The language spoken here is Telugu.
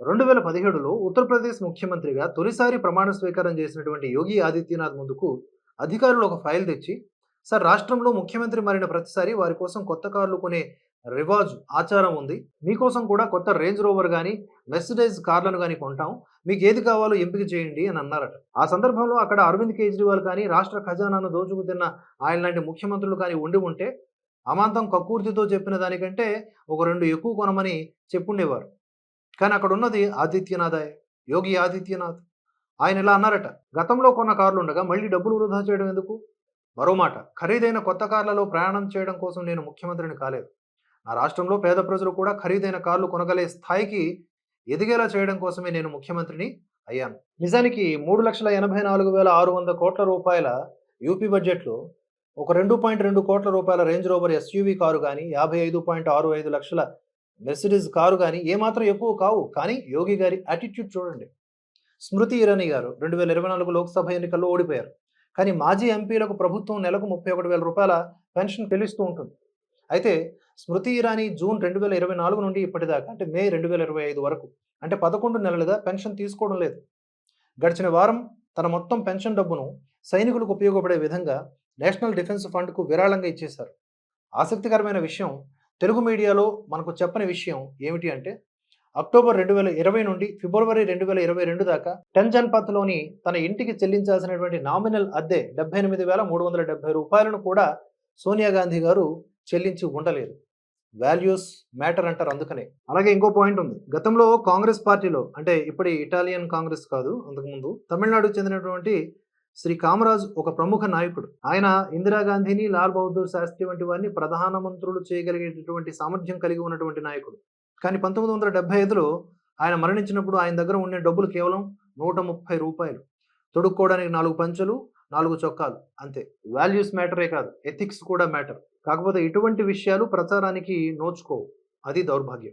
రెండు వేల పదిహేడులో ఉత్తరప్రదేశ్ ముఖ్యమంత్రిగా తొలిసారి ప్రమాణ స్వీకారం చేసినటువంటి యోగి ఆదిత్యనాథ్ ముందుకు అధికారులు ఒక ఫైల్ తెచ్చి సార్ రాష్ట్రంలో ముఖ్యమంత్రి మారిన ప్రతిసారి వారి కోసం కొత్త కార్లు కొనే రివాజు ఆచారం ఉంది. మీకోసం కూడా కొత్త రేంజ్ రోవర్ కానీ మెర్సిడైజ్ కార్లను కానీ కొంటాం. మీకు ఏది కావాలో ఎంపిక చేయండి అని అన్నారట. ఆ సందర్భంలో అక్కడ అరవింద్ కేజ్రీవాల్ కానీ రాష్ట్ర ఖజానాను దోచుకు తిన్న ఆయన లాంటి ముఖ్యమంత్రులు కానీ ఉండి ఉంటే అమాంతం కక్కుర్తితో చెప్పిన దానికంటే ఒక రెండు ఎక్కువ కొనమని చెప్పుండేవారు. కానీ అక్కడ ఉన్నది ఆదిత్యనాథే యోగి ఆదిత్యనాథ్. ఆయన ఇలా అన్నారట గతంలో కొన్న కార్లు ఉండగా మళ్ళీ డబ్బులు వృధా చేయడం ఎందుకు? మరో మాట ఖరీదైన కొత్త కార్లలో ప్రయాణం చేయడం కోసం నేను ముఖ్యమంత్రిని కాలేదు. నా రాష్ట్రంలో పేద ప్రజలు కూడా ఖరీదైన కార్లు కొనగలే స్థాయికి ఎదిగేలా చేయడం కోసమే నేను ముఖ్యమంత్రిని అయ్యాను. నిజానికి మూడు లక్షల ఎనభై నాలుగు వేల ఆరు వంద కోట్ల రూపాయల యూపీ బడ్జెట్లో ఒక రెండు పాయింట్ రెండు కోట్ల రూపాయల రేంజ్ రోవర్ ఎస్యూవీ కారు కానీ యాభై ఐదు పాయింట్ ఆరు ఐదు లక్షల మెర్సిడీస్ కారు కానీ ఏమాత్రం ఎక్కువ కావు. కానీ యోగి గారి యాటిట్యూడ్ చూడండి. స్మృతి ఇరానీ గారు రెండు వేల ఇరవై నాలుగు లోక్సభ ఎన్నికల్లో ఓడిపోయారు. కానీ మాజీ ఎంపీలకు ప్రభుత్వం నెలకు ముప్పై ఒకటి వేల రూపాయల పెన్షన్ చెల్లిస్తూ ఉంటుంది. అయితే స్మృతి ఇరానీ జూన్ రెండు వేల ఇరవై నాలుగు నుండి ఇప్పటిదాకా అంటే మే రెండు వేల ఇరవై ఐదు వరకు అంటే పదకొండు నెలలుగా పెన్షన్ తీసుకోవడం లేదు. గడిచిన వారం తన మొత్తం పెన్షన్ డబ్బును సైనికులకు ఉపయోగపడే విధంగా నేషనల్ డిఫెన్స్ ఫండ్కు విరాళంగా ఇచ్చేశారు. ఆసక్తికరమైన విషయం తెలుగు మీడియాలో మనకు చెప్పని విషయం ఏమిటి అంటే అక్టోబర్ రెండు వేల ఇరవై నుండి ఫిబ్రవరి రెండు వేల ఇరవై రెండు దాకా టెన్ జన్పత్లోని తన ఇంటికి చెల్లించాల్సినటువంటి నామినల్ అద్దె డెబ్బై ఎనిమిది వేల మూడు వందల డెబ్బై రూపాయలను కూడా సోనియా గాంధీ గారు చెల్లించి ఉండలేదు. వాల్యూస్ మ్యాటర్ అంటారు అందుకనే. అలాగే ఇంకో పాయింట్ ఉంది. గతంలో కాంగ్రెస్ పార్టీలో అంటే ఇప్పటి ఇటాలియన్ కాంగ్రెస్ కాదు అంతకుముందు తమిళనాడుకు చెందినటువంటి శ్రీ కామరాజ్ ఒక ప్రముఖ నాయకుడు. ఆయన ఇందిరాగాంధీని లాల్ బహదూర్ శాస్త్రి వంటి వారిని ప్రధానమంత్రులు చేయగలిగేటటువంటి సామర్థ్యం కలిగి ఉన్నటువంటి నాయకుడు. కానీ పంతొమ్మిది వందల డెబ్బై ఐదులో ఆయన మరణించినప్పుడు ఆయన దగ్గర ఉండే డబ్బులు కేవలం నూట ముప్పై రూపాయలు. తొడుక్కోవడానికి నాలుగు పంచలు నాలుగు చొక్కాలు. అంతే. వాల్యూస్ మ్యాటరే కాదు ఎథిక్స్ కూడా మ్యాటర్. కాకపోతే ఇటువంటి విషయాలు ప్రచారానికి నోచుకోవు. అది దౌర్భాగ్యం.